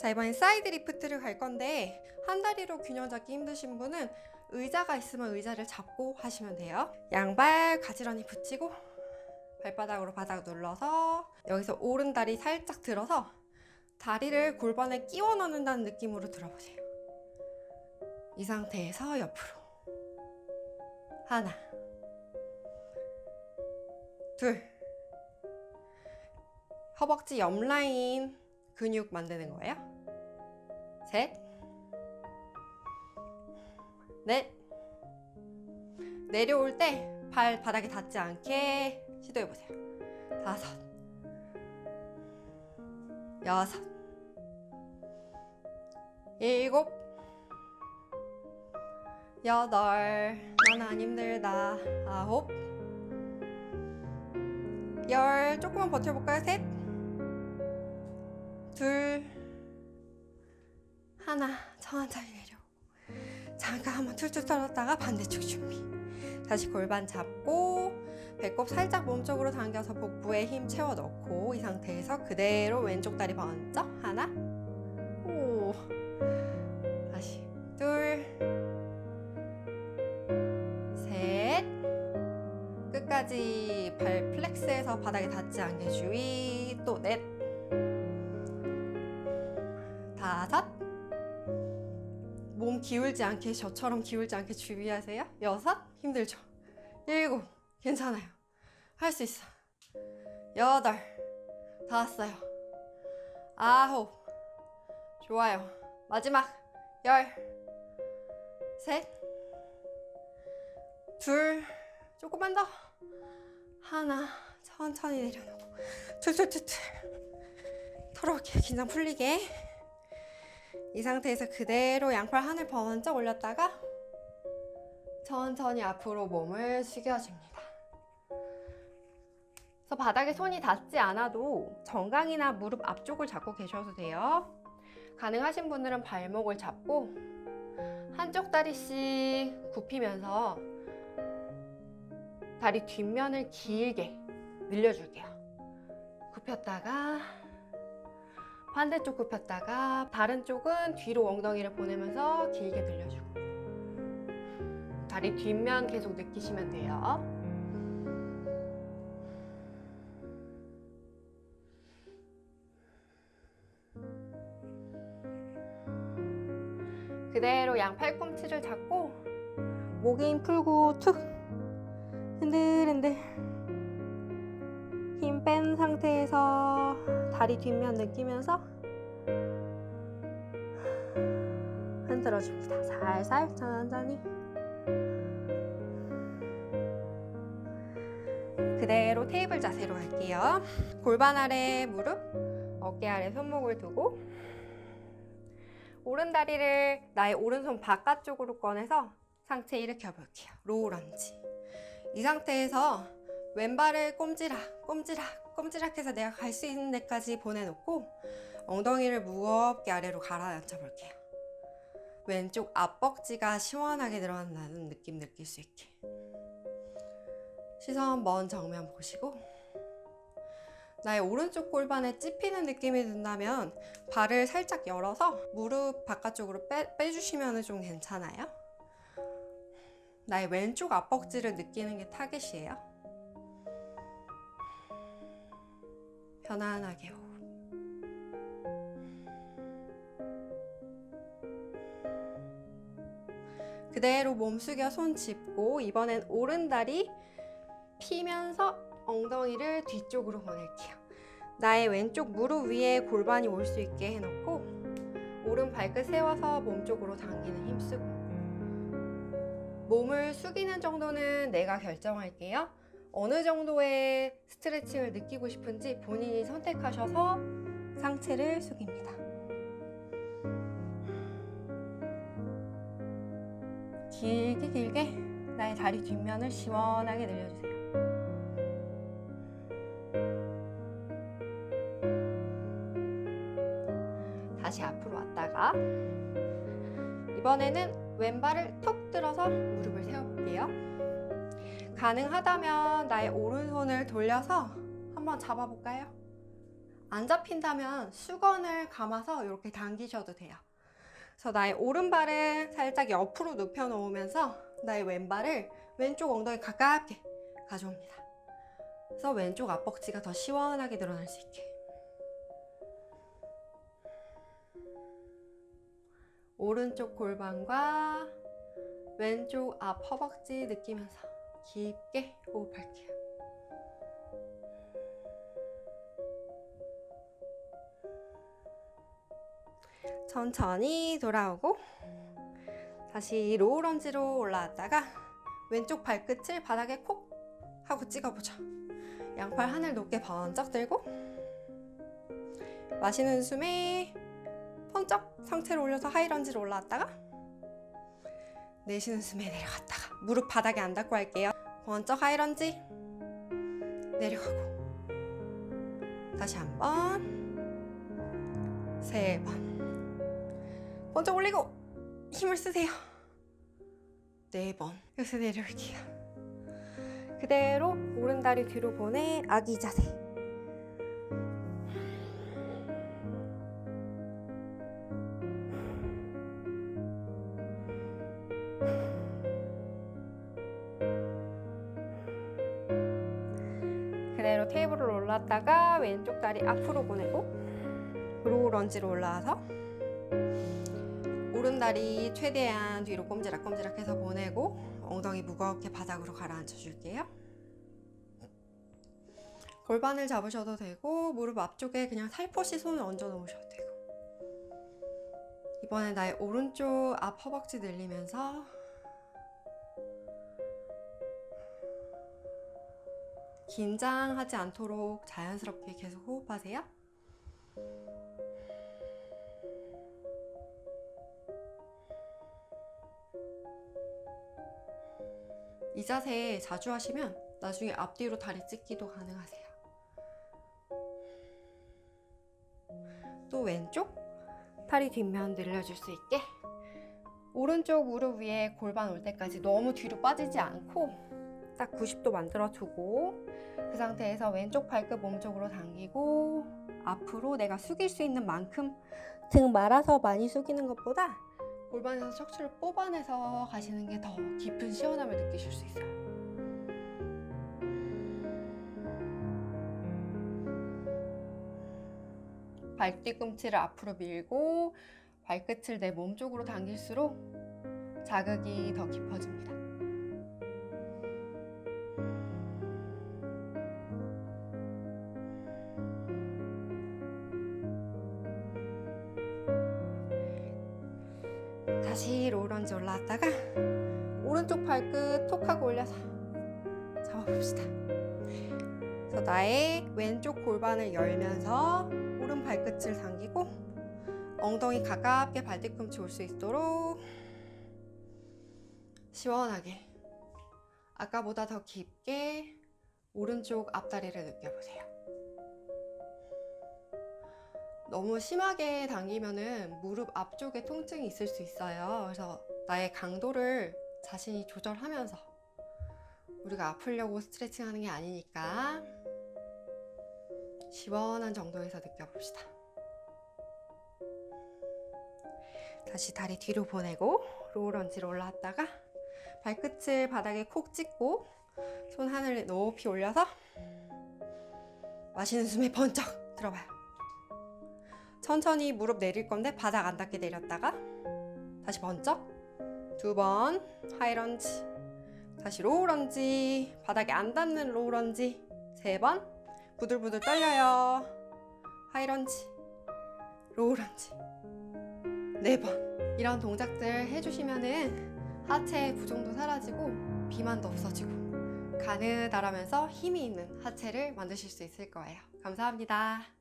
자, 이번엔 사이드 리프트를 갈 건데 한 다리로 균형 잡기 힘드신 분은 의자가 있으면 의자를 잡고 하시면 돼요. 양발 가지런히 붙이고 발바닥으로 바닥 눌러서 여기서 오른 다리 살짝 들어서 다리를 골반에 끼워 넣는다는 느낌으로 들어보세요. 이 상태에서 옆으로 하나 둘 허벅지 옆 라인 근육 만드는 거예요. 셋, 넷. 내려올 때 발 바닥에 닿지 않게 시도해 보세요. 다섯, 여섯, 일곱, 여덟. 나는 안 힘들다. 아홉, 열. 조금만 버텨볼까요? 셋. 둘, 하나, 천천히 내려. 잠깐 한번 툴툴 떨었다가 반대쪽 준비. 다시 골반 잡고 배꼽 살짝 몸쪽으로 당겨서 복부에 힘 채워 넣고 이 상태에서 그대로 왼쪽 다리 번쩍 하나, 오, 다시 둘, 셋, 끝까지 발 플렉스해서 바닥에 닿지 않게 주의 또 넷. 다섯 몸 기울지 않게 저처럼 기울지 않게 주의하세요. 여섯 힘들죠? 일곱 괜찮아요. 할 수 있어. 여덟 다 왔어요. 아홉 좋아요. 마지막 열셋둘 조금만 더. 하나 천천히 내려놓고. 툴툴툴툴 털어볼게요 긴장 풀리게 이 상태에서 그대로 양팔 하늘 번쩍 올렸다가 천천히 앞으로 몸을 숙여줍니다. 그래서 바닥에 손이 닿지 않아도 정강이나 무릎 앞쪽을 잡고 계셔도 돼요. 가능하신 분들은 발목을 잡고 한쪽 다리씩 굽히면서 다리 뒷면을 길게 늘려줄게요. 굽혔다가 반대쪽 굽혔다가 다른 쪽은 뒤로 엉덩이를 보내면서 길게 늘려주고 다리 뒷면 계속 느끼시면 돼요. 그대로 양 팔꿈치를 잡고 힘 풀고 툭 흔들흔들 힘뺀 상태에서 다리 뒷면 느끼면서 흔들어 줍니다. 살살 천천히 그대로 테이블 자세로 갈게요. 골반 아래 무릎, 어깨 아래 손목을 두고 오른 다리를 나의 오른손 바깥쪽으로 꺼내서 상체 일으켜 볼게요. 로우 런지. 이 상태에서 왼발을 꼼지락, 꼼지락, 꼼지락 해서 내가 갈 수 있는 데까지 보내놓고 엉덩이를 무겁게 아래로 가라앉혀 볼게요. 왼쪽 앞벅지가 시원하게 늘어난다는 느낌 느낄 수 있게. 시선 먼 정면 보시고 나의 오른쪽 골반에 찝히는 느낌이 든다면 발을 살짝 열어서 무릎 바깥쪽으로 빼, 빼주시면 좀 괜찮아요. 나의 왼쪽 앞벅지를 느끼는 게 타겟이에요. 편안하게 호흡. 그대로 몸 숙여 손 짚고 이번엔 오른 다리 피면서 엉덩이를 뒤쪽으로 보낼게요. 나의 왼쪽 무릎 위에 골반이 올 수 있게 해놓고 오른 발끝 세워서 몸 쪽으로 당기는 힘 쓰고 몸을 숙이는 정도는 내가 결정할게요. 어느 정도의 스트레칭을 느끼고 싶은지 본인이 선택하셔서 상체를 숙입니다. 길게 길게 나의 다리 뒷면을 시원하게 늘려주세요. 다시 앞으로 왔다가 이번에는 왼발을 턱 들어서 무릎을 세워볼게요. 가능하다면 나의 오른손을 돌려서 한번 잡아볼까요? 안 잡힌다면 수건을 감아서 이렇게 당기셔도 돼요. 그래서 나의 오른발은 살짝 옆으로 눕혀 놓으면서 나의 왼발을 왼쪽 엉덩이 가깝게 가져옵니다. 그래서 왼쪽 앞벅지가 더 시원하게 늘어날 수 있게. 오른쪽 골반과 왼쪽 앞 허벅지 느끼면서 깊게 호흡할게요. 천천히 돌아오고 다시 로우 런지로 올라왔다가 왼쪽 발끝을 바닥에 콕 하고 찍어보죠. 양팔 하늘 높게 번쩍 들고 마시는 숨에 번쩍 상체를 올려서 하이런지로 올라왔다가 내쉬는 숨에 내려갔다가 무릎 바닥에 안 닿고 할게요. 번쩍 하이런지 내려가고 다시 한 번, 세 번. 번쩍 올리고 힘을 쓰세요. 네 번. 여기서 내려올게요. 그대로 오른 다리 뒤로 보내 아기 자세. 올랐다가 왼쪽 다리 앞으로 보내고 로우 런지로 올라와서 오른 다리 최대한 뒤로 꼼지락꼼지락 해서 보내고 엉덩이 무겁게 바닥으로 가라앉혀 줄게요. 골반을 잡으셔도 되고 무릎 앞쪽에 그냥 살포시 손을 얹어 놓으셔도 되고 이번에 나의 오른쪽 앞 허벅지 늘리면서 긴장하지 않도록 자연스럽게 계속 호흡하세요. 이 자세 자주 하시면 나중에 앞뒤로 다리 찢기도 가능하세요. 또 왼쪽 팔이 뒷면 늘려줄 수 있게 오른쪽 무릎 위에 골반 올 때까지 너무 뒤로 빠지지 않고 딱 90도 만들어 두고 그 상태에서 왼쪽 발끝 몸쪽으로 당기고 앞으로 내가 숙일 수 있는 만큼 등 말아서 많이 숙이는 것보다 골반에서 척추를 뽑아내서 가시는 게 더 깊은 시원함을 느끼실 수 있어요. 발 뒤꿈치를 앞으로 밀고 발끝을 내 몸 쪽으로 당길수록 자극이 더 깊어집니다. 로런지 올라왔다가 오른쪽 발끝 톡 하고 올려서 잡아봅시다. 그래서 나의 왼쪽 골반을 열면서 오른 발끝을 당기고 엉덩이 가깝게 발뒤꿈치 올 수 있도록 시원하게 아까보다 더 깊게 오른쪽 앞다리를 느껴보세요. 너무 심하게 당기면은 무릎 앞쪽에 통증이 있을 수 있어요. 그래서 나의 강도를 자신이 조절하면서 우리가 아프려고 스트레칭 하는 게 아니니까 시원한 정도에서 느껴봅시다. 다시 다리 뒤로 보내고 로우 런지로 올라왔다가 발끝을 바닥에 콕 찍고 손 하늘 높이 올려서 마시는 숨에 번쩍 들어봐요. 천천히 무릎 내릴 건데 바닥 안 닿게 내렸다가 다시 번쩍 두 번. 하이런지 다시 로우런지 바닥에 안 닿는 로우런지 세 번. 부들부들 떨려요. 하이런지 로우런지 네 번. 이런 동작들 해주시면은 하체 부종도 사라지고 비만도 없어지고 가느다라면서 힘이 있는 하체를 만드실 수 있을 거예요. 감사합니다